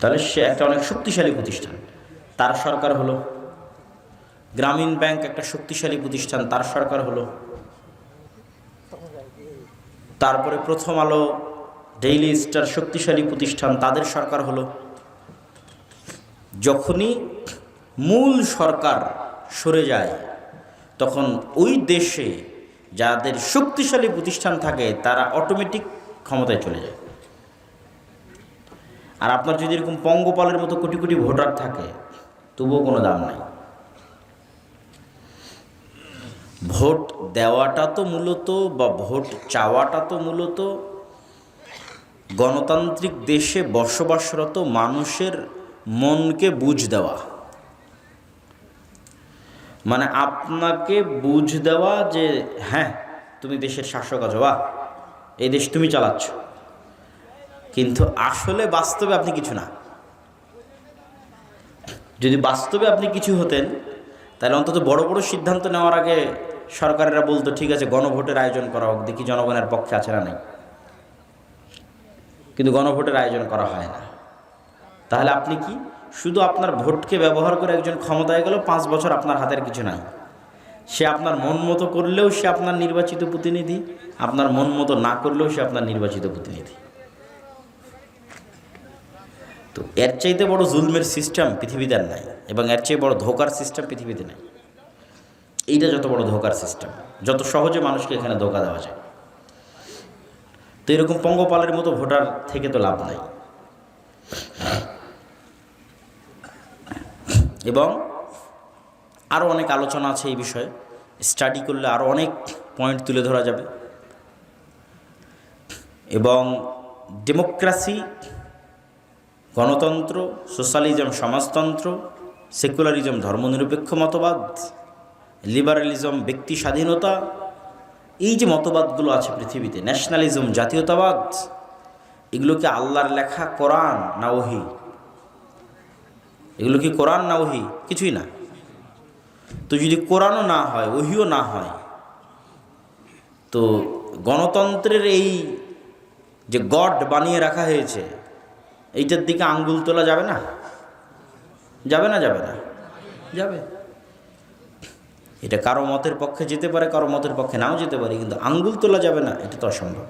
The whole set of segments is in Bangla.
তাহলে সে একটা অনেক শক্তিশালী প্রতিষ্ঠান। তার সরকার হলো। গ্রামীণ ব্যাংক একটা শক্তিশালী প্রতিষ্ঠান, তার সরকার হলো। তারপরে প্রথম আলো, ডেইলি স্টার শক্তিশালী প্রতিষ্ঠান, তাদের সরকার হলো। যখনই মূল সরকার সরে যায়, তখন ওই দেশে যাদের শক্তিশালী প্রতিষ্ঠান থাকে, তারা অটোমেটিক ক্ষমতায় চলে যায়। আর আপনার যদি এরকম পঙ্গপালের মতো কোটি কোটি ভোটার থাকে, তবুও কোনো দাম নাই। ভোট দেওয়াটা তো মূলত বা ভোট চাওয়াটা তো মূলত গণতান্ত্রিক দেশে বসবাসরত মানুষের মনকে বুঝ দেওয়া। মানে আপনাকে বুঝ দেওয়া যে হ্যাঁ তুমি দেশের শাসক আছো বা এই দেশ তুমি চালাচ্ছ। কিন্তু আসলে বাস্তবে আপনি কিছু না। যদি বাস্তবে আপনি কিছু হতেন, তাহলে অন্তত বড় বড় সিদ্ধান্ত নেওয়ার আগে সরকারেরা বলতো, ঠিক আছে, গণভোটের আয়োজন করা হোক, দেখি জনগণের পক্ষে আছে না নাই। কিন্তু গণভোটের আয়োজন করা হয় না। তাহলে আপনি কি শুধু আপনার ভোটকে ব্যবহার করে একজন ক্ষমতায় গেল পাঁচ বছর আপনার হাতের কিছু নাই? সে আপনার মন মতো করলেও সে আপনার নির্বাচিত প্রতিনিধি, আপনার মন মতো না করলেও সে আপনার নির্বাচিত প্রতিনিধি। তো এর চাইতে বড় জুলমের সিস্টেম পৃথিবীতে নাই এবং এর চেয়ে বড় ধোকার সিস্টেম পৃথিবীতে নাই। এইটা যত বড় ধোকার সিস্টেম যত সহজে মানুষকে এখানে ধোকা দেওয়া যায়। তো এরকম পঙ্গপালের মতো ভোটার থেকে তো লাভ নাই। এবং আরও অনেক আলোচনা আছে এই বিষয়ে। স্টাডি করলে আরও অনেক পয়েন্ট তুলে ধরা যাবে। এবং ডেমোক্রাসি গণতন্ত্র, সোশ্যালিজম, সমাজতন্ত্র, সেকুলারিজম, ধর্মনিরপেক্ষ মতবাদ, লিবারালিজম, ব্যক্তি স্বাধীনতা, এই যে মতবাদগুলো আছে পৃথিবীতে, ন্যাশনালিজম, জাতীয়তাবাদ, এগুলোকে আল্লাহর লেখা কোরআন না ওহি? এগুলো কি কোরআন না ওহি? কিছুই না। তো যদি কোরআনও না হয়, ওহিও না হয়, তো গণতন্ত্রের এই যে গড বানিয়ে রাখা হয়েছে এইটার দিকে আঙ্গুল তোলা যাবে না? যাবে না যাবে না? যাবে। এটা কারও মতের পক্ষে যেতে পারে কারও মতের পক্ষে নাও যেতে পারে কিন্তু আঙ্গুল তোলা যাবে না এটা তো অসম্ভব।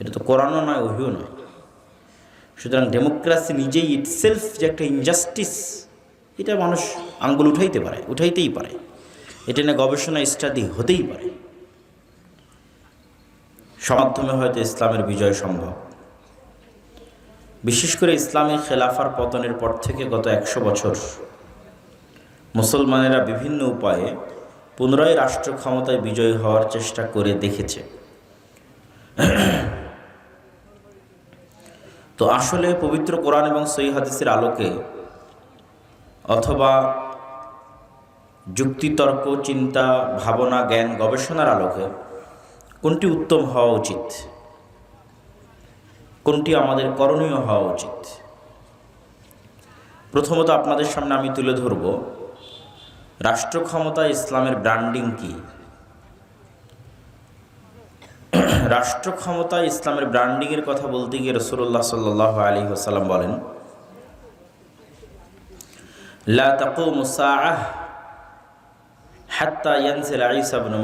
এটা তো কোরআনও নয় ওহিও নয়। সুতরাং ডেমোক্রেসি নিজেই ইটসেলফ যে একটা ইনজাস্টিস এটা মানুষ আঙ্গুল উঠাইতে পারে উঠাইতেই পারে। এটা নিয়ে গবেষণা স্টাডি হতেই পারে। সমাধ্যমে হয়তো ইসলামের বিজয় সম্ভব। বিশেষ করে ইসলামী খেলাফার পতনের পর থেকে গত একশো বছর, মুসলমানেরা বিভিন্ন উপায়ে পুনরায় রাষ্ট্র ক্ষমতায় বিজয়ী হওয়ার চেষ্টা করে দেখেছে। তো আসলে পবিত্র কোরআন এবং সই হাদিসের আলোকে অথবা যুক্তিতর্ক, চিন্তা, ভাবনা, জ্ঞান, গবেষণার আলোকে কোনটি উত্তম হওয়া উচিত? কোনটি আমাদের করণীয় হওয়া উচিত? প্রথমত আপনাদের সামনে আমি তুলে ধরব, রাষ্ট্র ক্ষমতা ইসলামের ব্র্যান্ডিং কি? রাষ্ট্র ক্ষমতা ইসলামের ব্র্যান্ডিংয়ের কথা বলতে গিয়ে রসুল্লাহ সাল্লাহ আলী ওসাল্লাম বলেন, লা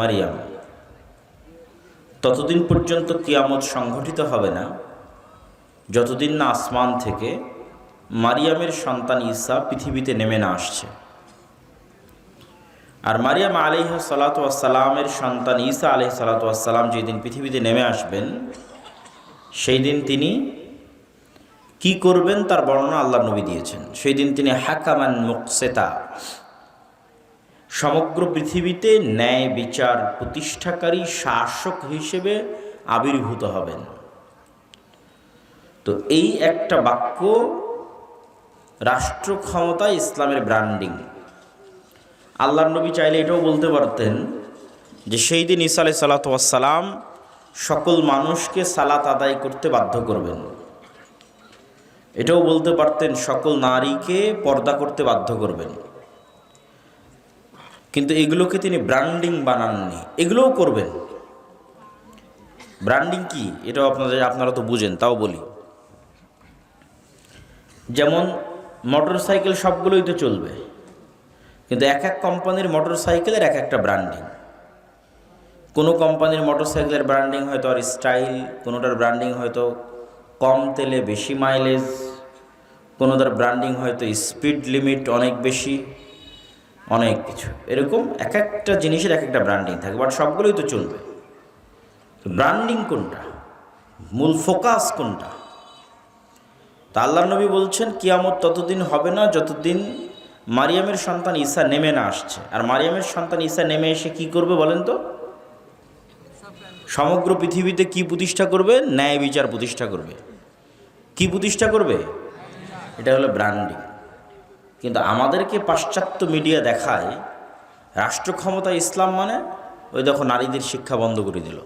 মারিয়াম। ততদিন পর্যন্ত কিয়ামত সংঘটিত হবে না। যতদিন না আসমান থেকে মারিয়ামের সন্তান ঈসা পৃথিবীতে নেমে না আসছে। আর মারিয়াম আলিহ সালাতামের সন্তান ঈসা আলহ সালাতাম যেদিন পৃথিবীতে নেমে আসবেন সেই দিন তিনি কি করবেন তার বর্ণনা আল্লাহ নবী দিয়েছেন। সেই দিন তিনি হাকামান মুকসেতা, সমগ্র পৃথিবীতে ন্যায় বিচার প্রতিষ্ঠাকারী শাসক হিসেবে আবির্ভূত হবেন। তো এই একটা বাক্য রাষ্ট্র ক্ষমতা ইসলামের ব্র্যান্ডিং আল্লাহর নবী চাইলে এটাও বলতে পারতেন যে সেই দিন ঈসা আলাই সালাতাম সকল মানুষকে সালাত আদায় করতে বাধ্য করবেন। এটাও বলতে পারতেন সকল নারীকে পর্দা করতে বাধ্য করবেন। কিন্তু এগুলোকে তিনি ব্র্যান্ডিং বানাননি। এগুলোও করবেন। ব্র্যান্ডিং কি? এটাও আপনাদের আপনারা তো বুঝেন, তাও বলি। যেমন মোটর সাইকেল সবগুলোই তো চলবে। কিন্তু এক এক কোম্পানির মোটর সাইকেলের এক একটা ব্র্যান্ডিং কোনো কোম্পানির মোটর সাইকেলের ব্র্যান্ডিং হয়তো আর স্টাইল কোনোটার ব্র্যান্ডিং হয়তো কম তেলে বেশি মাইলেজ কোনোটার ব্র্যান্ডিং হয়তো স্পিড লিমিট অনেক বেশি, অনেক কিছু। এরকম এক একটা জিনিসের এক একটা ব্র্যান্ডিং থাকে বাট সবগুলোই তো চলবে। ব্র্যান্ডিং কোনটা? মূল ফোকাস কোনটা? তা আল্লাহ নবী বলছেন, কিয়ামত ততদিন হবে না যতদিন মারিয়ামের সন্তান ঈসা নেমে না আসছে। আর মারিয়ামের সন্তান ঈসা নেমে এসে কি করবে বলেন তো? সমগ্র পৃথিবীতে কি প্রতিষ্ঠা করবে? ন্যায় বিচার প্রতিষ্ঠা করবে। কি প্রতিষ্ঠা করবে? এটা হলো ব্র্যান্ডিং কিন্তু আমাদেরকে পাশ্চাত্য মিডিয়া দেখায়, রাষ্ট্র ক্ষমতা ইসলাম মানে ওই দেখো নারীদের শিক্ষা বন্ধ করে দিল।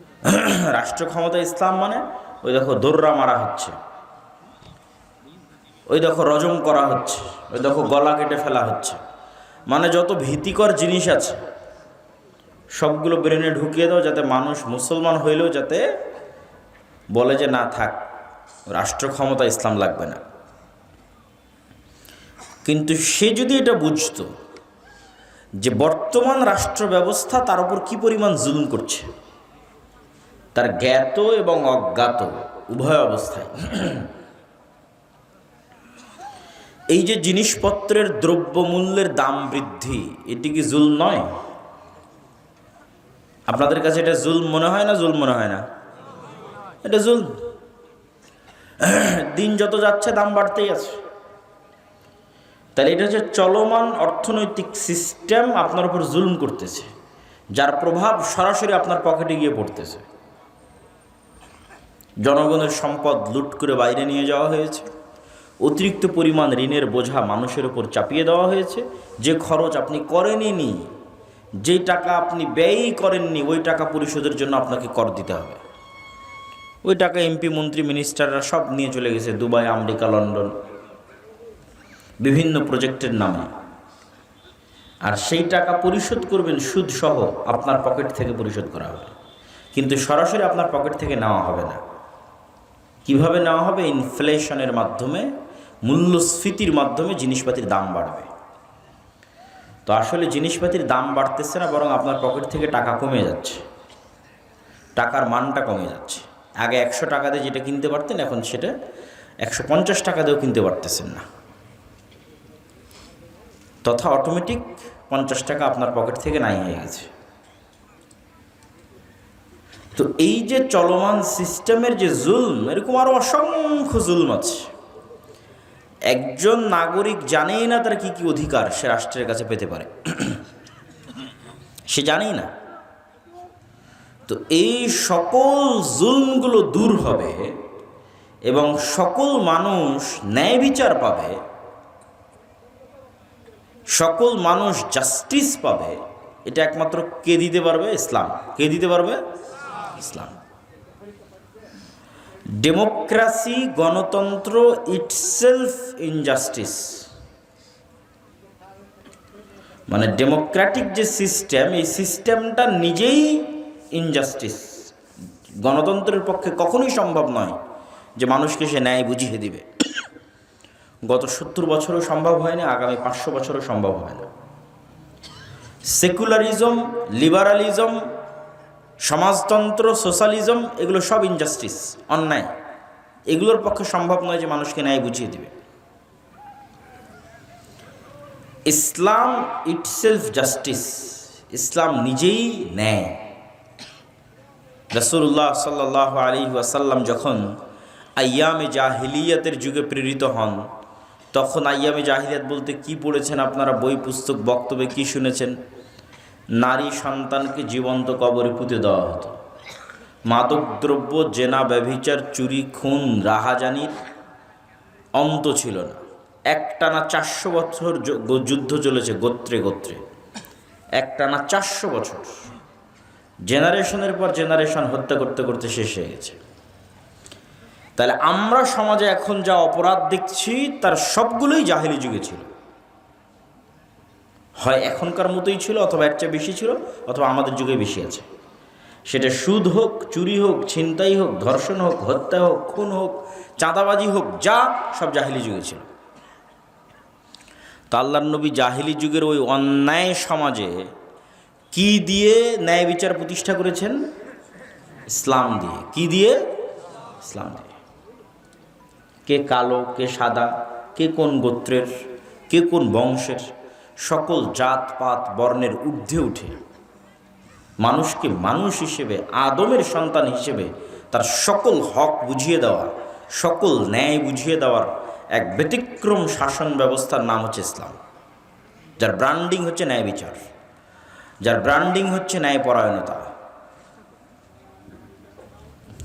রাষ্ট্র ক্ষমতা ইসলাম মানে ওই দেখো দোররা মারা হচ্ছে। ওই দেখো রজম করা হচ্ছে, ওই দেখো গলা কেটে ফেলা হচ্ছে। মানে যত ভীতিকর জিনিস আছে, সবগুলো ব্রেনে ঢুকিয়ে দাও যাতে মানুষ মুসলমান হইলেও যাতে বলে যে না থাক, রাষ্ট্র ক্ষমতা ইসলাম লাগবে না। কিন্তু সে যদি এটা বুঝতো যে বর্তমান রাষ্ট্র ব্যবস্থা তার উপর কি পরিমাণ জুলুম করছে, তার জ্ঞাত এবং অজ্ঞাত উভয় অবস্থায়। এই যে জিনিসপত্রের দ্রব্যমূল্যের দাম বৃদ্ধি, এটি কি জুল নয়? আপনাদের কাছে এটা জুল মনে হয় না জুল মনে হয় না? এটা জুল। দিন যত যাচ্ছে, দাম বাড়তেই আছে। তাহলে এটা হচ্ছে চলমান অর্থনৈতিক সিস্টেম আপনার উপর জুলুম করতেছে, যার প্রভাব সরাসরি আপনার পকেটে গিয়ে পড়তেছে। জনগণের সম্পদ লুট করে বাইরে নিয়ে যাওয়া হয়েছে। অতিরিক্ত পরিমাণ ঋণের বোঝা মানুষের ওপর চাপিয়ে দেওয়া হয়েছে। যে খরচ আপনি করেননি যেই টাকা আপনি ব্যয়ই করেননি, ওই টাকা পরিশোধের জন্য আপনাকে কর দিতে হবে। ওই টাকা এমপি মন্ত্রী মিনিস্টাররা সব নিয়ে চলে গেছে, দুবাই, আমেরিকা, লন্ডন, বিভিন্ন প্রজেক্টের নামে। আর সেই টাকা পরিশোধ করবেন সুদ সহ আপনার পকেট থেকে পরিশোধ করা হবে। কিন্তু সরাসরি আপনার পকেট থেকে নেওয়া হবে না। কীভাবে নেওয়া হবে? ইনফ্লেশনের মাধ্যমে মূল্যস্ফীতির মাধ্যমে জিনিসপাতির দাম বাড়বে। তো আসলে জিনিসপাতির দাম বাড়তেছে না, বরং আপনার পকেট থেকে টাকা কমে যাচ্ছে। টাকার মানটা কমে যাচ্ছে। আগে একশো টাকা দিয়ে যেটা কিনতে পারতেন, এখন সেটা একশো পঞ্চাশ টাকা দিয়েও কিনতে পারতেছেন না। তথা অটোমেটিক পঞ্চাশ টাকা আপনার পকেট থেকে নাই হয়ে গেছে। তো এই যে চলমান সিস্টেমের যে জুলম, এরকম আরও অসংখ্য জুলম আছে। একজন নাগরিক জানেই না তার কি কি অধিকার সে রাষ্ট্রের কাছে পেতে পারে। সে জানেই না। তো এই সকল জুলমগুলো দূর হবে এবং সকল মানুষ ন্যায় বিচার পাবে, সকল মানুষ জাস্টিস পাবে, এটা একমাত্র কে দিতে পারবে? ইসলাম। কে দিতে পারবে? ইসলাম। ডেমোক্রাসি গণতন্ত্র ইটসেলফ ইনজাস্টিস মানে ডেমোক্রেটিক যে সিস্টেম এই সিস্টেমটা নিজেই ইনজাস্টিস গণতন্ত্রের পক্ষে কখনোই সম্ভব নয় যে মানুষকে সে ন্যায় বুঝিয়ে দিবে। গত সত্তর বছরও সম্ভব হয় না, আগামী পাঁচশো বছরও সম্ভব হয় না। সেকুলারিজম, লিবারালিজম সমাজতন্ত্র, সোশ্যালিজম, এগুলো সব ইনজাস্টিস অন্যায়। এগুলোর পক্ষে সম্ভব নয় যে মানুষকে ন্যায় বুঝিয়ে দিবে। ইসলাম ইটসেলফ জাস্টিস ইসলাম নিজেই ন্যায়। রসুল্লাহ সাল্লাহ আলী ওয়াসাল্লাম যখন আয়ামে জাহিলিয়াতের যুগে প্রেরিত হন, তখন আয়ামে জাহিলিয়াত বলতে কি পড়েছেন আপনারা? বই, পুস্তক, বক্তব্যে কি শুনেছেন? নারী সন্তানকে জীবন্ত কবরে পুঁতে দেওয়া হতো। মাদকদ্রব্য, জেনা, ব্যভিচার, চুরি, খুন, রাহাজানির অন্ত ছিল না। একটানা চারশো বছর যুদ্ধ চলেছে গোত্রে গোত্রে। একটানা চারশো বছর। জেনারেশনের পর জেনারেশন হত্যা করতে করতে শেষ হয়ে গেছে। তাহলে আমরা সমাজে এখন যা অপরাধ দেখছি, তার সবগুলোই জাহেলি যুগে ছিল। হয় এখনকার মতোই ছিল অথবা এর চেয়ে বেশি ছিল, অথবা আমাদের যুগে বেশি আছে। সেটা সুদ হোক, চুরি হোক, ছিনতাই হোক, ধর্ষণ হোক, হত্যা হোক, খুন হোক, চাঁদাবাজি হোক, যা সব জাহিলি যুগে ছিল। তো আল্লাহ নবী জাহিলি যুগের ওই অন্যায় সমাজে কি দিয়ে ন্যায় বিচার প্রতিষ্ঠা করেছেন? ইসলাম দিয়ে। কি দিয়ে? ইসলাম দিয়ে। কে কালো, কে সাদা, কে কোন গোত্রের, কে কোন বংশের? সকল জাত পাত বর্ণের ঊর্ধ্বে উঠে মানুষকে মানুষ হিসেবে, আদমের সন্তান হিসেবে তার সকল হক বুঝিয়ে দেওয়া, সকল ন্যায় বুঝিয়ে দেওয়ার এক ব্যতিক্রম শাসন ব্যবস্থার নাম হচ্ছে ইসলাম। যার ব্র্যান্ডিং হচ্ছে ন্যায় বিচার। যার ব্র্যান্ডিং হচ্ছে ন্যায়পরায়ণতা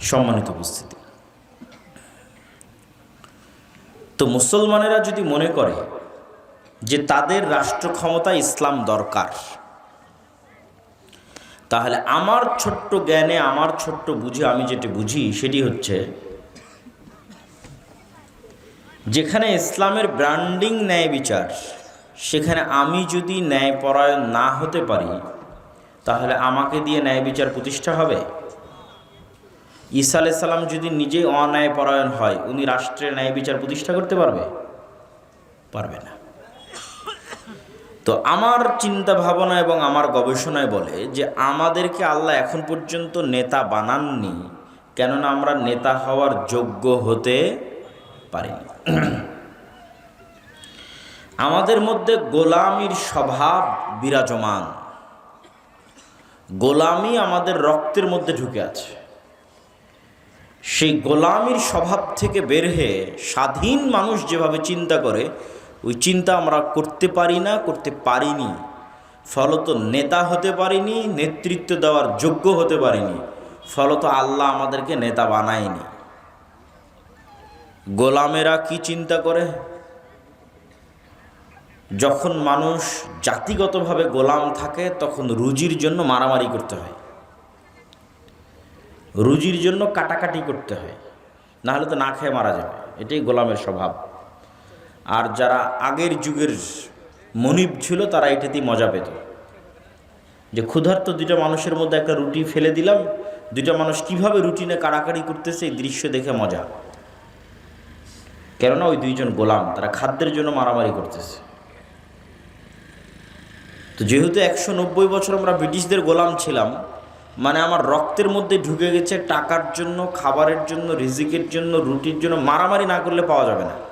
সম্মানিত উপস্থিতি। তো মুসলমানেরা যদি মনে করে যে তাদের রাষ্ট্র ক্ষমতা ইসলাম দরকার। তাহলে আমার ছোট্ট জ্ঞানে, আমার ছোট্ট বুঝে আমি যেটা বুঝি, সেটি হচ্ছে যেখানে ইসলামের ব্র্যান্ডিং ন্যায় বিচার, সেখানে আমি যদি ন্যায়পরায়ণ না হতে পারি, তাহলে আমাকে দিয়ে ন্যায় বিচার প্রতিষ্ঠা হবে? ঈসা আলাইসাল্লাম যদি নিজেই অন্যায়পরায়ণ হয়, উনি রাষ্ট্রের ন্যায় বিচার প্রতিষ্ঠা করতে পারবে? পারবে না। তো আমার চিন্তা ভাবনা এবং আমার গবেষণায় বলে যে আমাদেরকে আল্লাহ এখন পর্যন্ত নেতা বানাননি, কেননা আমরা নেতা হওয়ার যোগ্য হতে পারিনি। আমাদের মধ্যে গোলামির স্বভাব বিরাজমান। গোলামি আমাদের রক্তের মধ্যে ঢুকে আছে। সেই গোলামির স্বভাব থেকে বের হয়ে স্বাধীন মানুষ যেভাবে চিন্তা করে ওই চিন্তা আমরা করতে পারি না, করতে পারিনি। ফলত নেতা হতে পারিনি, নেতৃত্ব দেওয়ার যোগ্য হতে পারিনি। ফলত আল্লাহ আমাদেরকে নেতা বানায়নি। গোলামেরা কি চিন্তা করে? যখন মানুষ জাতিগতভাবে গোলাম থাকে, তখন রুজির জন্য মারামারি করতে হয়। রুজির জন্য কাটাকাটি করতে হয়। নাহলে তো না খেয়ে মারা যাবে। এটাই গোলামের স্বভাব। আর যারা আগের যুগের মনিব ছিল, তারা এটাতেই মজা পেত। যে ক্ষুধার্ত দুইটা মানুষের মধ্যে একটা রুটি ফেলে দিলাম, দুইটা মানুষ কীভাবে রুটিনে কাড়াকাড়ি করতেছে, এই দৃশ্য দেখে মজা। কেননা ওই দুইজন গোলাম, তারা খাদ্যের জন্য মারামারি করতেছে। তো যেহেতু একশো নব্বই বছর আমরা ব্রিটিশদের গোলাম ছিলাম মানে আমার রক্তের মধ্যে ঢুকে গেছে টাকার জন্য, খাবারের জন্য, রিজিকের জন্য, রুটির জন্য মারামারি না করলে পাওয়া যাবে না।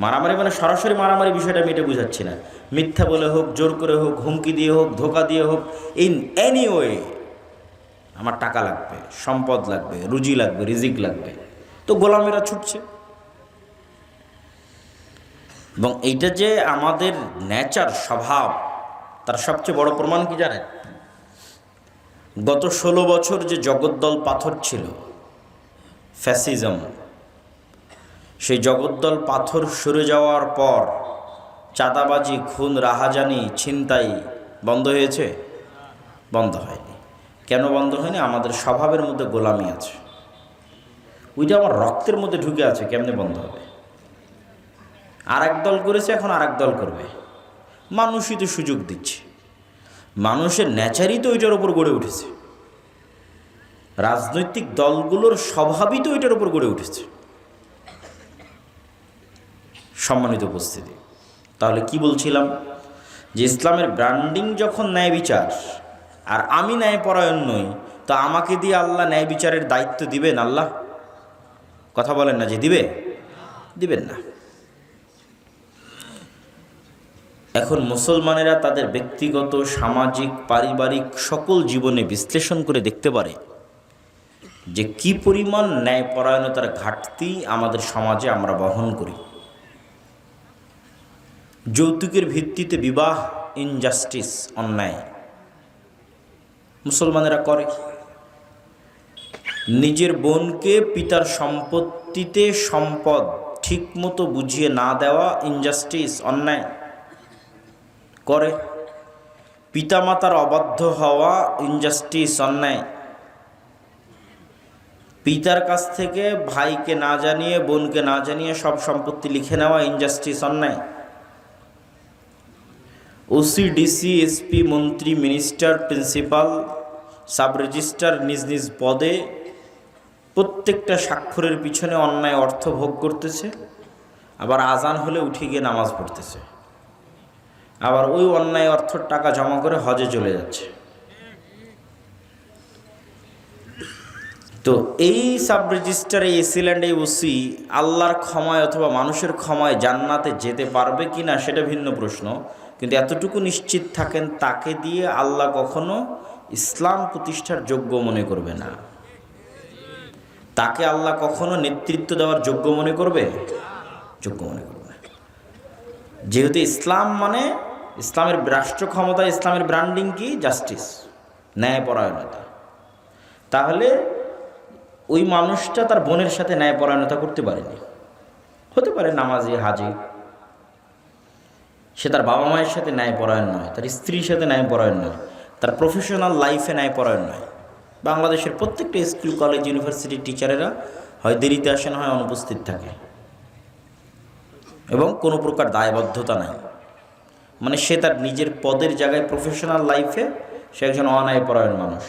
মারামারি মানে সরাসরি মারামারি বিষয়টা আমি এটা বুঝাচ্ছি না। মিথ্যা বলে হোক, জোর করে হোক, হুমকি দিয়ে হোক, ধোকা দিয়ে হোক ইন এনি ওয়ে আমার টাকা লাগবে, সম্পদ লাগবে, রুজি লাগবে, রিজিক লাগবে। তো গোলামেরা ছুটছে। এবং এইটা যে আমাদের নেচার স্বভাব, তার সবচেয়ে বড় প্রমাণ কি জানেন? গত ষোলো বছর যে জগদ্দল পাথর ছিল ফ্যাসিজম সেই জগদ্দল পাথর সরে যাওয়ার পর চাঁদাবাজি, খুন, রাহাজানি, ছিনতাই বন্ধ হয়েছে? বন্ধ হয়নি। কেন বন্ধ হয়নি? আমাদের স্বভাবের মধ্যে গোলামি আছে। ওইটা আমার রক্তের মধ্যে ঢুকে আছে, কেমনে বন্ধ হবে? আর এক দল করেছে, এখন আর এক দল করবে। মানুষই তো সুযোগ দিচ্ছে। মানুষের ন্যাচারই তো ওইটার ওপর গড়ে উঠেছে। রাজনৈতিক দলগুলোর স্বভাবই তো ওইটার ওপর গড়ে উঠেছে। সম্মানিত উপস্থিতি। তাহলে কি বলছিলাম? যে ইসলামের ব্র্যান্ডিং যখন ন্যায় বিচার, আর আমি ন্যায় পরায়ণ নই, তো আমাকে দিয়ে আল্লাহ ন্যায় বিচারের দায়িত্ব দিবেন আল্লাহ? কথা বলেন না যে দিবে? দিবেন না। এখন মুসলমানেরা তাদের ব্যক্তিগত, সামাজিক, পারিবারিক সকল জীবনে বিশ্লেষণ করে দেখতে পারে যে কি পরিমাণ ন্যায়পরায়ণতার ঘাটতি আমাদের সমাজে আমরা বহন করি। যৌতুকের ভিত্তিতে বিবাহ ইনজাস্টিস অন্যায়। মুসলমানেরা করে নিজের বোনকে পিতার সম্পত্তিতে সম্পদ ঠিকমতো বুঝিয়ে না দেওয়া ইনজাস্টিস অন্যায় করে। পিতামাতার অবাধ্য হওয়া ইনজাস্টিস অন্যায়। পিতার কাছ থেকে ভাইকে না জানিয়ে, বোনকে না জানিয়ে সব সম্পত্তি লিখে নেওয়া ইনজাস্টিস অন্যায়। ওসি ডিসি এসপি মন্ত্রী, মিনিস্টার, প্রিন্সিপাল সাব রেজিস্ট্রার নিজ নিজ পদে প্রত্যেকটা স্বাক্ষরের পিছনে অন্যায় অর্থ ভোগ করতেছে, আবার আজান হলে উঠে গিয়ে নামাজ পড়তেছে। আবার ওই অন্যায় অর্থর টাকা জমা করে হজে চলে যাচ্ছে। তো এই সাব রেজিস্টারে এসিল্যান্ড এই ওসি আল্লাহর ক্ষমায় অথবা মানুষের ক্ষমায় জান্নাতে যেতে পারবে কি না সেটা ভিন্ন প্রশ্ন। কিন্তু এতটুকু নিশ্চিত থাকেন তাকে দিয়ে আল্লাহ কখনো ইসলাম প্রতিষ্ঠার যোগ্য মনে করবে না। তাকে আল্লাহ কখনো নেতৃত্ব দেওয়ার যোগ্য মনে করবে? যোগ্য মনে করবে যেহেতু ইসলাম মানে ইসলামের রাষ্ট্র ক্ষমতা, ইসলামের ব্র্যান্ডিং কি? জাস্টিস ন্যায়পরায়ণতা। তাহলে ওই মানুষটা তার বোনের সাথে ন্যায়পরায়ণতা করতে পারেনি। হতে পারে নামাজি, হাজি সে তার বাবা মায়ের সাথে ন্যায়পরায়ণ নয়, তার স্ত্রীর সাথে ন্যায়পরায়ণ নয়, তার প্রফেশনাল লাইফে ন্যায়পরায়ণ নয়। বাংলাদেশের প্রত্যেকটা স্কুল কলেজ ইউনিভার্সিটির টিচারেরা হয় দেরিতে আসেন, হয় অনুপস্থিত থাকে। এবং কোনো প্রকার দায়বদ্ধতা নাই। মানে সে তার নিজের পদের জায়গায় প্রফেশনাল লাইফে সে একজন অন্যায়পরায়ণ মানুষ।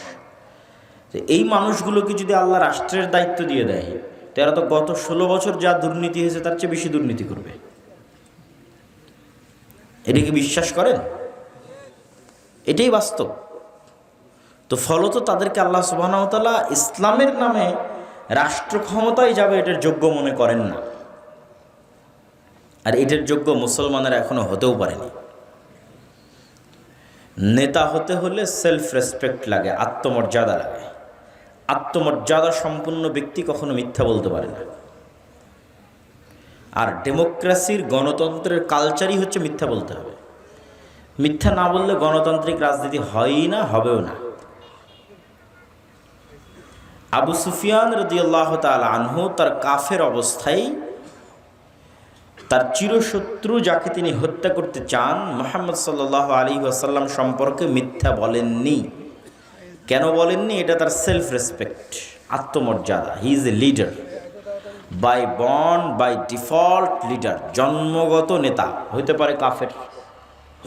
তো এই মানুষগুলোকে যদি আল্লাহ রাষ্ট্রের দায়িত্ব দিয়ে দেয়, তো এরা তো গত ষোলো বছর যা দুর্নীতি হয়েছে, তার চেয়ে বেশি দুর্নীতি করবে। এটা কি বিশ্বাস করেন? এটাই বাস্তব। তো ফলত তাদেরকে আল্লাহ সুবাহতাল্লাহ ইসলামের নামে রাষ্ট্র ক্ষমতায় যাবে এটার যোগ্য মনে করেন না। আর এটার যোগ্য মুসলমানের এখনও হতেও পারেনি। নেতা হতে হলে সেলফ রেসপেক্ট লাগে, আত্মমর্যাদা লাগে। আত্মমর্যাদা সম্পূর্ণ ব্যক্তি কখনো মিথ্যা বলতে পারে না। আর ডেমোক্রেসির গণতন্ত্রের কালচারই হচ্ছে মিথ্যা বলতে হবে। মিথ্যা না বললে গণতান্ত্রিক রাজনীতি হয়ই না, হবেও না। আবু সুফিয়ান রদিয়াল্লাহ তাল আনহু তার কাফের অবস্থায় তার চিরশত্রু যাকে তিনি হত্যা করতে চান, মোহাম্মদ সাল্লাহ আলী আসাল্লাম সম্পর্কে মিথ্যা বলেননি। কেন বলেননি? এটা তার সেলফ রেসপেক্ট আত্মমর্যাদা। He is a leader by bond by default leader জন্মগত নেতা। হতে পারে কাফের,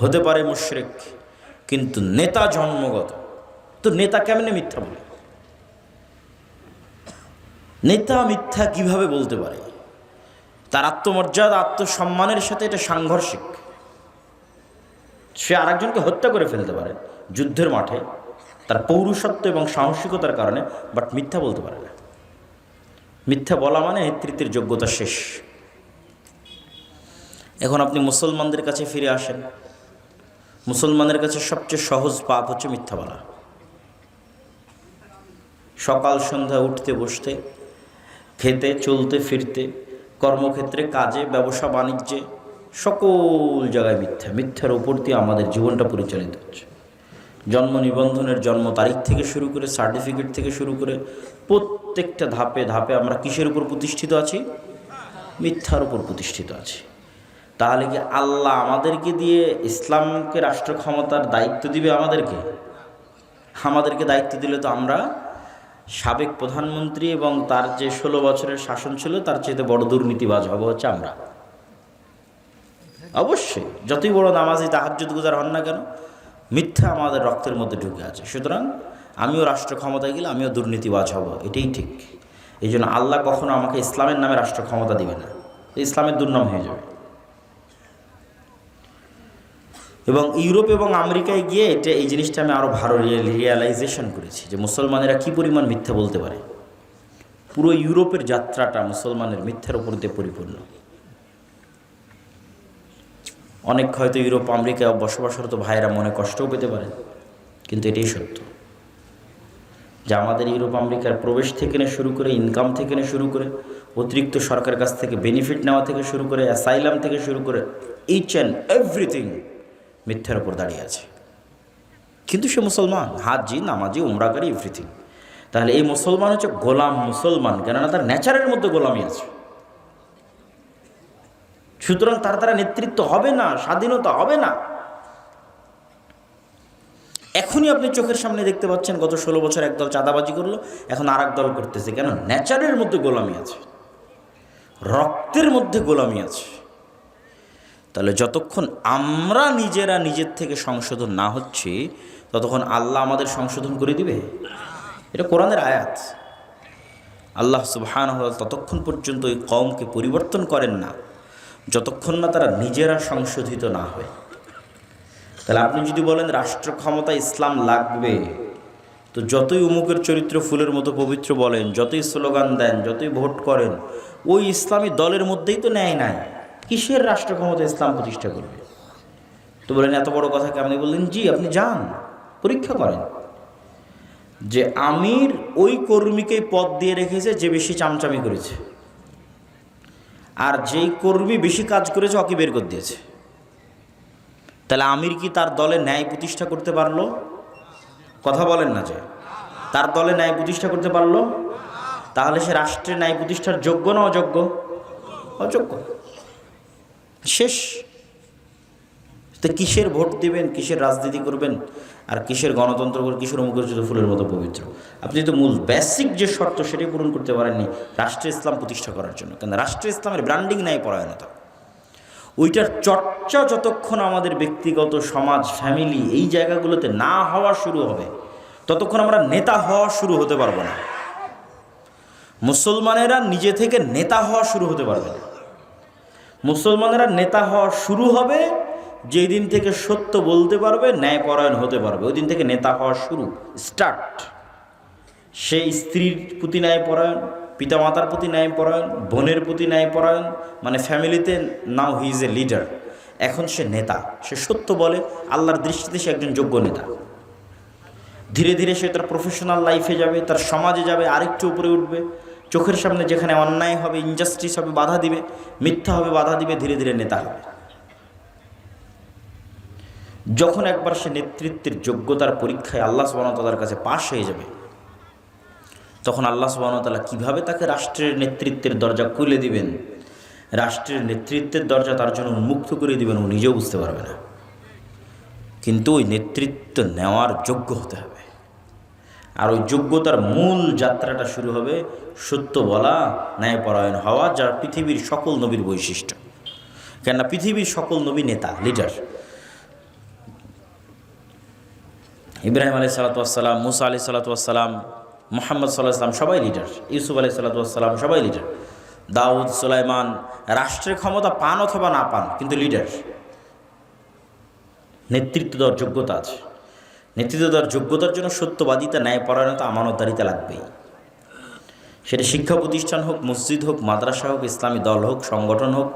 হতে পারে মুশরেক, কিন্তু নেতা জন্মগত। তো নেতা কেমনে মিথ্যা বলে? নেতা মিথ্যা কীভাবে বলতে পারে? তার আত্মমর্যাদা, আত্মসম্মানের সাথে এটা সাংঘর্ষিক। সে আরেকজনকে হত্যা করে ফেলতে পারে। যুদ্ধের মাঠে, তার পৌরুষত্ব এবং সাহসিকতার কারণে বাট মিথ্যা বলতে পারে না। মিথ্যা বলা মানে নেতৃত্বের যোগ্যতা শেষ। এখন আপনি মুসলমানদের কাছে ফিরে আসেন। মুসলমানের কাছে সবচেয়ে সহজ পাপ হচ্ছে মিথ্যা বলা। সকাল, সন্ধ্যা উঠতে, বসতে, খেতে, চলতে, ফিরতে, কর্মক্ষেত্রে, কাজে, ব্যবসা, বাণিজ্যে, সকল জায়গায় মিথ্যা। মিথ্যার ওপর দিয়ে আমাদের জীবনটা পরিচালিত হচ্ছে। জন্ম নিবন্ধনের জন্ম তারিখ থেকে শুরু করে, সার্টিফিকেট থেকে শুরু করে প্রত্যেকটা ধাপে ধাপে আমরা কিসের উপর প্রতিষ্ঠিত আছি? মিথ্যার উপর প্রতিষ্ঠিত আছি। তাহলে কি আল্লাহ আমাদেরকে দিয়ে ইসলামকে রাষ্ট্র ক্ষমতার দায়িত্ব দিবে আমাদেরকে? আমাদেরকে দায়িত্ব দিলে তো আমরা সাবেক প্রধানমন্ত্রী এবং তার যে ষোলো বছরের শাসন ছিল, তার চেয়ে বড় দুর্নীতিবাজ হব হচ্ছে আমরা। অবশ্যই, যতই বড় নামাজি তাহাজ্জুদ গুজার হন না কেন, মিথ্যা আমাদের রক্তের মধ্যে ঢুকে আছে। সুতরাং আমিও রাষ্ট্র ক্ষমতায় গেলে আমিও দুর্নীতিবাজ হব, এটাই ঠিক। এই জন্য আল্লাহ কখনো আমাকে ইসলামের নামে রাষ্ট্র ক্ষমতা দিবে না, ইসলামের দুর্নাম হয়ে যাবে। এবং ইউরোপ এবং আমেরিকায় গিয়ে এটা এই জিনিসটা আমি আরও ভালো রিয়েলাইজেশন করেছি যে মুসলমানেরা কী পরিমাণ মিথ্যা বলতে পারে। পুরো ইউরোপের যাত্রাটা মুসলমানের মিথ্যার উপর দিয়ে পরিপূর্ণ। অনেক হয়তো ইউরোপ, আমেরিকায় বসবাসরত ভাইয়েরা মনে কষ্টও পেতে পারে, কিন্তু এটাই সত্য। যে আমাদের ইউরোপ, আমেরিকার প্রবেশ থেকে নিয়ে শুরু করে ইনকাম থেকে নিয়ে শুরু করে, অতিরিক্ত সরকারের কাছ থেকে বেনিফিট নেওয়া থেকে শুরু করে অ্যাসাইলাম থেকে শুরু করে ইচ অ্যান্ড এভরিথিং মিথ্যার ওপর দাঁড়িয়ে আছে। কিন্তু সে মুসলমান হাজি নামাজি, উমরাকারী এভরিথিং তাহলে এই মুসলমান হচ্ছে গোলাম মুসলমান, কেননা তার নেচারের মধ্যে গোলামি আছে। সুতরাং তার দ্বারা নেতৃত্ব হবে না, স্বাধীনতা হবে না। এখনই আপনি চোখের সামনে দেখতে পাচ্ছেন গত ষোলো বছর একদল চাঁদাবাজি করল, এখন আর দল করতেছে। কেন? নেচারের মধ্যে গোলামি আছে। রক্তের মধ্যে গোলামি আছে। তাহলে যতক্ষণ আমরা নিজেরা নিজের থেকে সংশোধন না হচ্ছে, ততক্ষণ আল্লাহ আমাদের সংশোধন করে দিবে? এটা কোরআনের আয়াত। আল্লাহ সুবহান ততক্ষণ পর্যন্ত ওই কমকে পরিবর্তন করেন না, যতক্ষণ না তারা নিজেরা সংশোধিত না হয়। তাহলে আপনি যদি বলেন রাষ্ট্র ক্ষমতা ইসলাম লাগবে, তো যতই উমুকের চরিত্র ফুলের মতো পবিত্র বলেন, যতই স্লোগান দেন, যতই ভোট করেন, ওই ইসলামী দলের মধ্যেই তো ন্যায় নাই। কিসের রাষ্ট্র ক্ষমতা ইসলাম প্রতিষ্ঠা করবে? তো বলেন, এত বড় কথা আপনি বললেন? জি, আপনি যান, পরীক্ষা করেন। যে আমির ওই কর্মীকে পদ দিয়ে রেখেছে যে বেশি চামচামি করেছে। আর যেই কর্মী বেশি কাজ করেছে অকি বের করে দিয়েছে। তাহলে আমির কি তার দলে ন্যায় প্রতিষ্ঠা করতে পারল? কথা বলেন না যে। তার দলে ন্যায় প্রতিষ্ঠা করতে পারল? তাহলে সে রাষ্ট্রের ন্যায় প্রতিষ্ঠার যোগ্য না অযোগ্য? অযোগ্য। শেষ। তো কিসের ভোট দিবেন? কিসের রাজনীতি করবেন? আর কিসের গণতন্ত্র করে কিশোর মুখর্জিত ফুলের মতো পবিত্র? আপনি তো মূল বেসিক যে শর্ত সেটাই পূরণ করতে পারেননি রাষ্ট্র ইসলাম প্রতিষ্ঠা করার জন্য। কেন? রাষ্ট্র ইসলামের ব্র্যান্ডিং নাই পরায়ণতা। ওইটার চর্চা যতক্ষণ আমাদের ব্যক্তিগত সমাজ ফ্যামিলি এই জায়গাগুলোতে না হওয়া শুরু হবে, ততক্ষণ আমরা নেতা হওয়া শুরু হতে পারব না। মুসলমানেরা নিজে থেকে নেতা হওয়া শুরু হতে পারবে না। মুসলমানেরা নেতা হওয়া শুরু হবে, যেই দিন থেকে সত্য বলতে পারবে, ন্যায়পরায়ণ হতে পারবে, ওই দিন থেকে নেতা হওয়া শুরু স্টার্ট সে স্ত্রীর প্রতি ন্যায়পরায়ণ পিতামাতার প্রতি ন্যায়পরায়ণ বোনের প্রতি ন্যায়পরায়ণ মানে ফ্যামিলিতে নাও হি ইজ এ লিডার। এখন সে নেতা, সে সত্য বলে, আল্লাহর দৃষ্টিতে সে একজন যোগ্য নেতা। ধীরে ধীরে সে তার প্রফেশনাল লাইফে যাবে, তার সমাজে যাবে, আরেকটু উপরে উঠবে। চোখের সামনে যেখানে অন্যায় হবে ইনজাস্টিস হবে, বাধা দিবে, মিথ্যা হবে, বাধা দিবে, ধীরে ধীরে নেতা হবে। যখন একবার সে নেতৃত্বের যোগ্যতার পরীক্ষায় আল্লাহ সুবাহতালার কাছে পাশ হয়ে যাবে তখন আল্লাহ সুবাহতাল্লাহ কীভাবে তাকে রাষ্ট্রের নেতৃত্বের দরজা খুলে দিবেন? রাষ্ট্রের নেতৃত্বের দরজা তার জন্য উন্মুক্ত করে দিবেন, ও নিজেও বুঝতে পারবে না। কিন্তু ওই নেতৃত্ব নেওয়ার যোগ্য হতে হবে। আর ওই যোগ্যতার মূল যাত্রাটা শুরু হবে সত্য বলা, ন্যায়পরায়ণ হওয়া, যার পৃথিবীর সকল নবীর বৈশিষ্ট্য। কেননা পৃথিবীর সকল নবী নেতা, লিডার। ইব্রাহিম আলি সালাতাম মুসা আলি সালাতাম মোহাম্মদ সাল্লাহ সাল্লাম সবাই লিডার ইউসুফ আলি সাল্লাতাম সবাই লিডার দাউদ, সুলাইমান, রাষ্ট্রের ক্ষমতা পান অথবা না পান, কিন্তু লিডার নেতৃত্ব দেওয়ার যোগ্যতা আছে। নেতৃত্ব দেওয়ার যোগ্যতার জন্য সত্যবাদিতা, ন্যায়পরায়ণতা, আমানতদারিতা লাগবেই। সেটা শিক্ষা প্রতিষ্ঠান হোক, মসজিদ হোক, মাদ্রাসা হোক, ইসলামী দল হোক, সংগঠন হোক,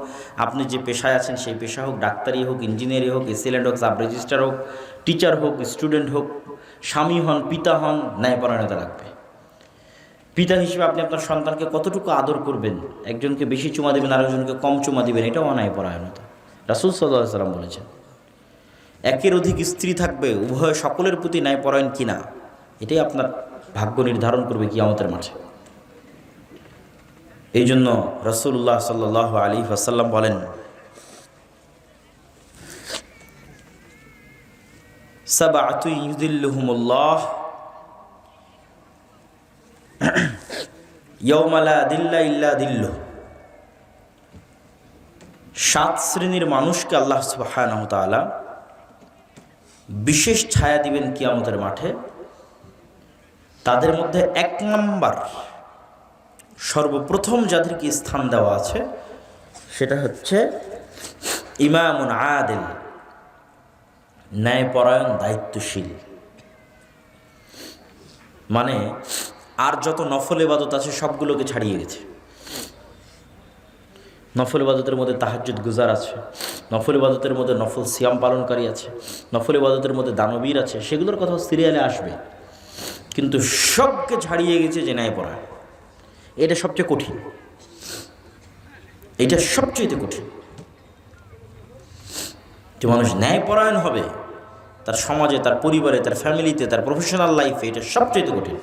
আপনি যে পেশায় আছেন সেই পেশা হোক, ডাক্তারি হোক, ইঞ্জিনিয়ারি হোক এসিলেন্ট হোক সাব রেজিস্টার হোক, টিচার হোক, স্টুডেন্ট হোক, স্বামী হন, পিতা হন, ন্যায়পরায়ণতা লাগবে। পিতা হিসেবে আপনি আপনার সন্তানকে কতটুকু আদর করবেন? একজনকে বেশি চুমা দেবেন, আরেকজনকে কম চুমা দেবেন এটাও অন্যায়পরায়ণতা রাসুল সাল্লাহ সাল্লাম বলেছেন, একের অধিক স্ত্রী থাকবে, উভয় সকলের প্রতি ন্যায়পরায়ণ কিনা এটাই আপনার ভাগ্য নির্ধারণ করবে কি আমাদের মাঠে। এই জন্য রসুল্লাহ সাল্লাহ আলী আসাল্লাম বলেন সাবাতু ইউদিল্লুহুমুল্লাহ ইয়ৌমালা দিল্লা ইল্লা দিল্লু। সাত শ্রেণির মানুষকে আল্লাহ সুবাহ তাআলা বিশেষ ছায়া দিবেন কিয়ামতের মাঠে। তাদের মধ্যে এক নম্বর সর্বপ্রথম যাদেরকে স্থান দেওয়া আছে, সেটা হচ্ছে ইমামুন আদেল, ন্যায়পরায়ণ, দায়িত্বশীল। মানে আর যত নফল ইবাদত আছে সবগুলোকে ছাড়িয়ে গেছে। নফল ইবাদতের মধ্যে তাহাজুদ গুজার আছে, নফল ইবাদতের মধ্যে নফল সিয়াম পালনকারী আছে, নফল ইবাদতের মধ্যে দানবীর আছে, সেগুলোর কথাও সিরিয়ালে আসবে। কিন্তু সবকে ছাড়িয়ে গেছে যে ন্যায় পড়া এটা সবচেয়ে কঠিন। এটা সবচেয়ে কঠিন। যে মানুষ ন্যায়পরায়ণ হবে, তার সমাজে, তার পরিবারে, তার ফ্যামিলিতে তার প্রফেশনাল লাইফে এটা সবচেয়ে কঠিন।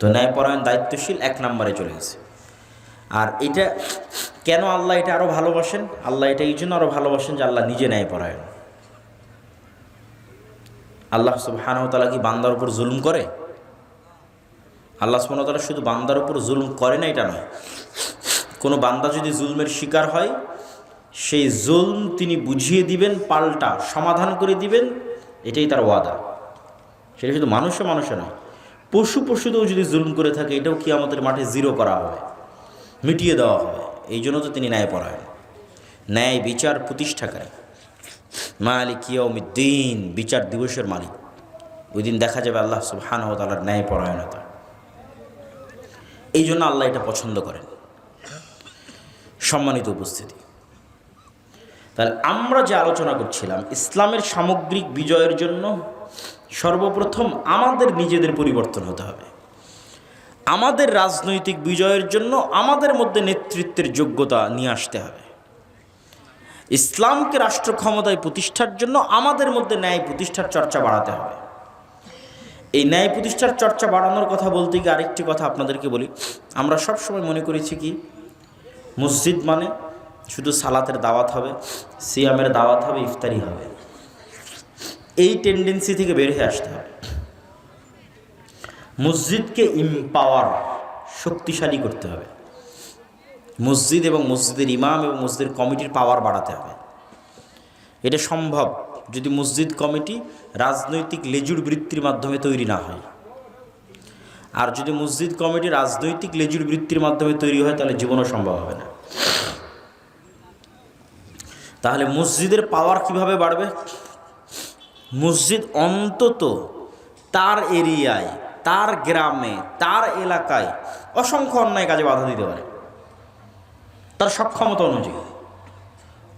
তো ন্যায়পরায়ণ, দায়িত্বশীল এক নম্বরে চলে গেছে। আর এটা কেন আল্লাহ এটা আরও ভালোবাসেন? আল্লাহ এটা এই জন্য আরও ভালোবাসেন যে আল্লাহ নিজে ন্যায়পরায়ণ। আল্লাহ সুবাহানতালা কি বান্দার উপর জুলুম করে? আল্লাহ সুবাহতালা শুধু বান্দার উপর জুলুম করে না, এটা নয়। কোনো বান্দা যদি জুলমের শিকার হয়, সেই জুলম তিনি বুঝিয়ে দিবেন, পাল্টা সমাধান করে দিবেন, এটাই তার ওয়াদা। সেটা শুধু মানুষে মানুষে নয়। পশু পশুতেও যদি জুলুম করে থাকে, এটাও কি আমাদের মাঠে জিরো করা হবে, মিটিয়ে দেওয়া হবে। এই জন্য তো তিনি ন্যায় পরায়ণ। ন্যায় বিচার প্রতিষ্ঠাকারী। মালিক ইয়ৌমিদ্দিন বিচার দিবসের মালিক। ওই দিন দেখা যাবে আল্লাহ সুবহান ও ন্যায় পরায়ণতা। এই জন্য আল্লাহ এটা পছন্দ করেন। সম্মানিত উপস্থিতি। তাহলে আমরা যে আলোচনা করছিলাম, ইসলামের সামগ্রিক বিজয়ের জন্য সর্বপ্রথম আমাদের নিজেদের পরিবর্তন হতে হবে। আমাদের রাজনৈতিক বিজয়ের জন্য আমাদের মধ্যে নেতৃত্বের যোগ্যতা নিয়ে আসতে হবে। ইসলামকে রাষ্ট্র ক্ষমতায় প্রতিষ্ঠার জন্য আমাদের মধ্যে ন্যায় প্রতিষ্ঠার চর্চা বাড়াতে হবে। এই ন্যায় প্রতিষ্ঠার চর্চা বাড়ানোর কথা বলতে গিয়ে আরেকটি কথা আপনাদেরকে বলি। আমরা সব সময় মনে করেছি কি, মসজিদ মানে শুধু সালাতের দাওয়াত হবে, সিয়ামের দাওয়াত হবে, ইফতারি হবে। এই টেন্ডেন্সি থেকে বের হয়ে আসতে হবে। মসজিদকে ইম্পাওয়ার শক্তিশালী করতে হবে। মসজিদ এবং মসজিদের ইমাম এবং মসজিদের কমিটির পাওয়ার বাড়াতে হবে। এটা সম্ভব যদি মসজিদ কমিটি রাজনৈতিক লেজুর বৃত্তির মাধ্যমে তৈরি না হয়। আর যদি মসজিদ কমিটি রাজনৈতিক লেজুর বৃত্তির মাধ্যমে তৈরি হয়, তাহলে জীবনও সম্ভব হবে না। তাহলে মসজিদের পাওয়ার কীভাবে বাড়বে? মসজিদ অন্তত তার এরিয়ায়, তার গ্রামে, তার এলাকায় অসংখ্য অন্যায় কাজে বাধা দিতে পারে। তার সক্ষমতা অনুযায়ী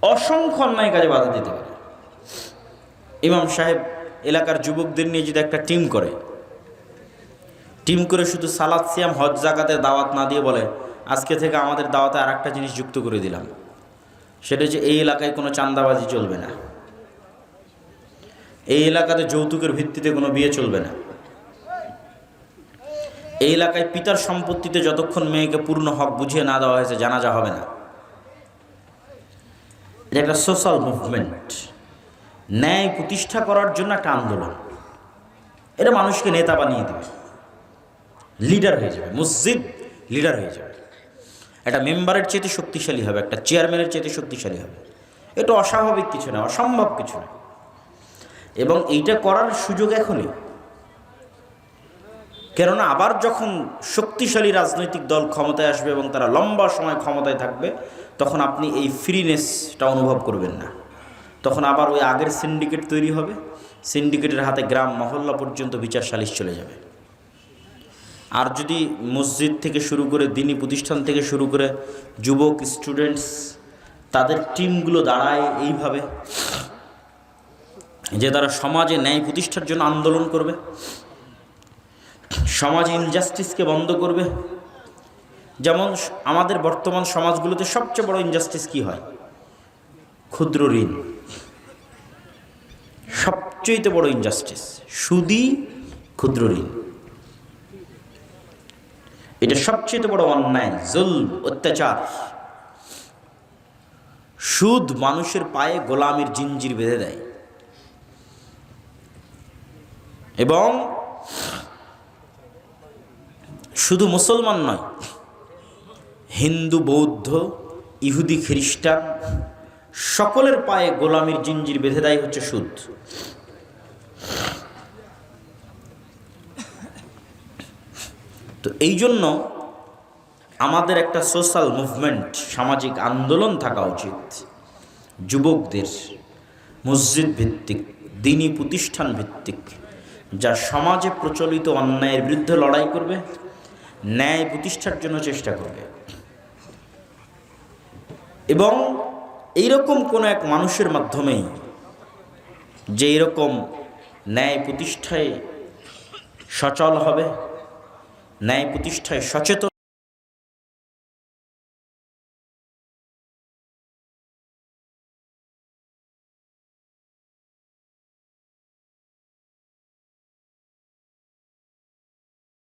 অসংখ্য অন্যায় কাজে বাধা দিতে পারে। ইমাম সাহেব এলাকার যুবকদের নিয়ে যদি একটা টিম করে টিম করে শুধু সালাদ সিয়াম, হজ জাকাতের দাওয়াত না দিয়ে বলে, আজকে থেকে আমাদের দাওয়াতে আর একটা জিনিস যুক্ত করে দিলাম। সেটা হচ্ছে এই এলাকায় কোনো চান্দাবাজি চলবে না। এই এলাকাতে যৌতুকের ভিত্তিতে কোনো বিয়ে চলবে না। এই এলাকায় পিতার সম্পত্তিতে যতক্ষণ মেয়েকে পূর্ণ হক বুঝিয়ে না দেওয়া হয়েছে, জানাজা হবে না। এটা একটা সোশ্যাল মুভমেন্ট। ন্যায় প্রতিষ্ঠা করার জন্য একটা আন্দোলন। এটা মানুষকে নেতা বানিয়ে দেবে। লিডার হয়ে যাবে, মসজিদ লিডার হয়ে যাবে। একটা মেম্বারের চেয়ে শক্তিশালী হবে, একটা চেয়ারম্যানের চেয়ে শক্তিশালী হবে। এটা অস্বাভাবিক কিছু না, অসম্ভব কিছু না। এবং এইটা করার সুযোগ এখনই। কেননা আবার যখন শক্তিশালী রাজনৈতিক দল ক্ষমতায় আসবে এবং তারা লম্বা সময় ক্ষমতায় থাকবে, তখন আপনি এই ফ্রিনেসটা অনুভব করবেন না। তখন আবার ওই আগের সিন্ডিকেট তৈরি হবে সিন্ডিকেটের হাতে গ্রাম মহল্লা পর্যন্ত বিচার সালিশ চলে যাবে। আর যদি মসজিদ থেকে শুরু করে, দিনী প্রতিষ্ঠান থেকে শুরু করে, যুবক স্টুডেন্টস তাদের টিমগুলো দাঁড়ায় এইভাবে যে তারা সমাজে ন্যায় প্রতিষ্ঠার জন্য আন্দোলন করবে, সমাজ ইনজাস্টিসকে বন্ধ করবে। যেমন আমাদের বর্তমান সমাজগুলোতে সবচেয়ে বড় ইনজাস্টিস কি হয়? ক্ষুদ্র ঋণ। সবচেয়ে বড় ইনজাস্টিস সুদি ক্ষুদ্র ঋণ। এটা সবচেয়ে বড় অন্যায় জুল অত্যাচার। সুদ মানুষের পায়ে গোলামের জিঞ্জির বেঁধে দেয়। এবং শুধু মুসলমান নয়, হিন্দু, বৌদ্ধ, ইহুদি, খ্রিস্টান, সকলের পায়ে গোলামির জিঞ্জির বেঁধে দেয় হচ্ছে সুদ। তো এই জন্য আমাদের একটা সোশ্যাল মুভমেন্ট, সামাজিক আন্দোলন থাকা উচিত। যুবকদের, মসজিদ ভিত্তিক, দিনী প্রতিষ্ঠান ভিত্তিক যা সমাজে প্রচলিত অন্যায়ের বিরুদ্ধে লড়াই করবে, ন্যায় প্রতিষ্ঠার জন্য চেষ্টা করবে। এবং এইরকম কোনো এক মানুষের মাধ্যমেই যে এরকম ন্যায় প্রতিষ্ঠায় সচল হবে, ন্যায় প্রতিষ্ঠায় সচেতন